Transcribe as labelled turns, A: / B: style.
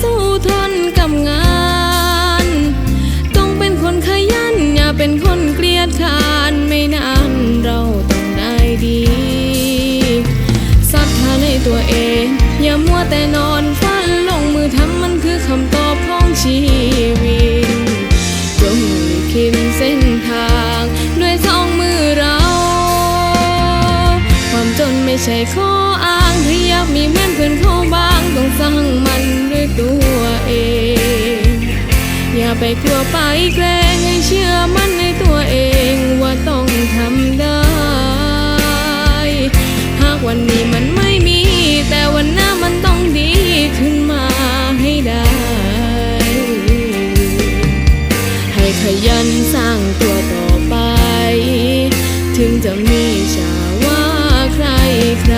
A: สู้ทนกับงาน ต้องเป็นคนขยันอย่าเป็นคนเกลียดคานไม่นานเราต้องได้ดีศรัทธาในตัวเอง อย่ามัวแต่นอนฝันลงมือทำมันคือคำตอบของชีวิตจงลิขิตเส้นทางด้วยสองมือเรา ความจนไม่ใช่ข้ออ้างที่อยากมี ไปกลัวไปแกล้งให้เชื่อมั่นในตัวเองว่าต้องทำได้ หากวันนี้มันไม่มี แต่วันหน้ามันต้องดีขึ้นมาให้ได้ ให้ขยันสร้างตัวต่อไป ถึงจะมีชาว่าใครใคร